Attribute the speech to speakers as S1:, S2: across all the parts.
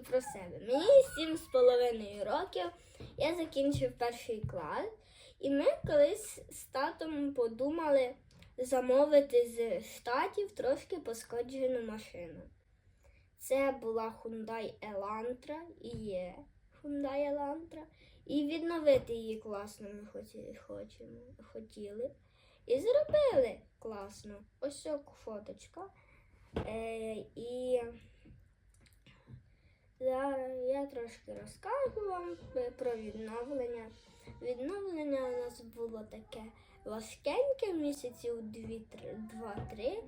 S1: про себе. Мені сім з половиною років. Я закінчив перший клас, і ми колись з татом подумали замовити з штатів трошки пошкоджену машину. Це була Hyundai Elantra і є Hyundai Elantra. І відновити її класно ми хочемо, хотіли. І зробили класно. Ось фоточка. Е, і зараз я трошки розкажу вам про відновлення. Відновлення у нас було таке важкеньке, місяців 2-3.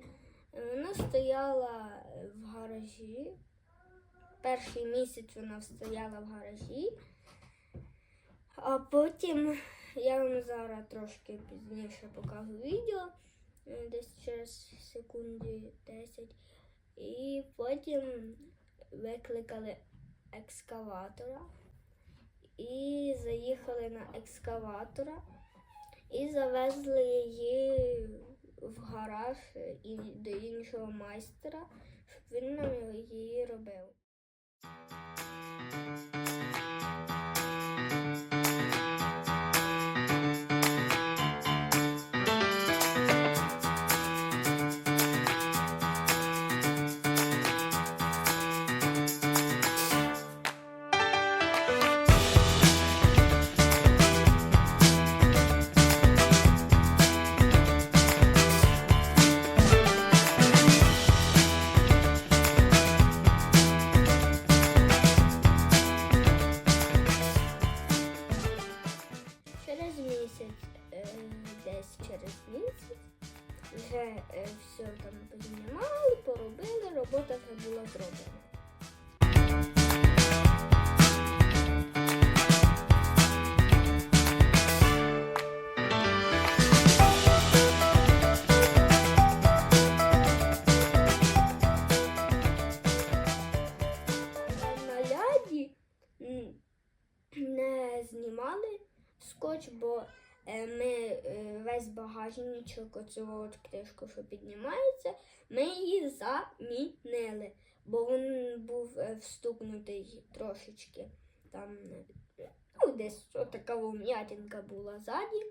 S1: Вона стояла в гаражі. Перший місяць вона стояла в гаражі, а потім я вам зараз трошки пізніше покажу відео, е, десь через секунди 10. І потім викликали екскаватора і заїхали на екскаватора і завезли її в гараж і до іншого майстра, щоб він нам її робив. Десь через місяць, вже е, все там познімали, поробили, робота вже була зроблена. На не знімали скотч, бо ми е, весь багажничок, оцю от кришку, що піднімається, ми її замінили, бо він був е, встукнутий трошечки. Там е, ну, десь така вм'ятинка була ззаді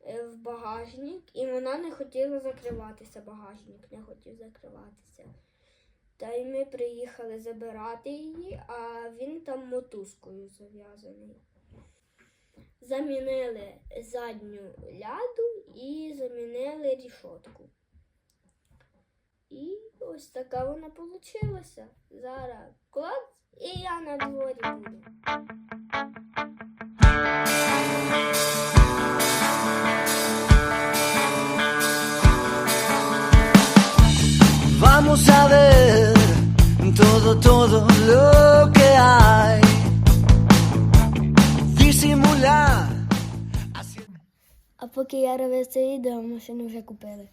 S1: е, в багажник, і вона не хотіла закриватися, багажник не хотів закриватися. Та й ми приїхали забирати її, а він там мотузкою зав'язаний. Замінили задню ляду і замінили рішотку. І ось така вона получилася. Зараз клад і я на дворі буду.
S2: Disimular.
S1: А поки я робив це відео, машину вже купили.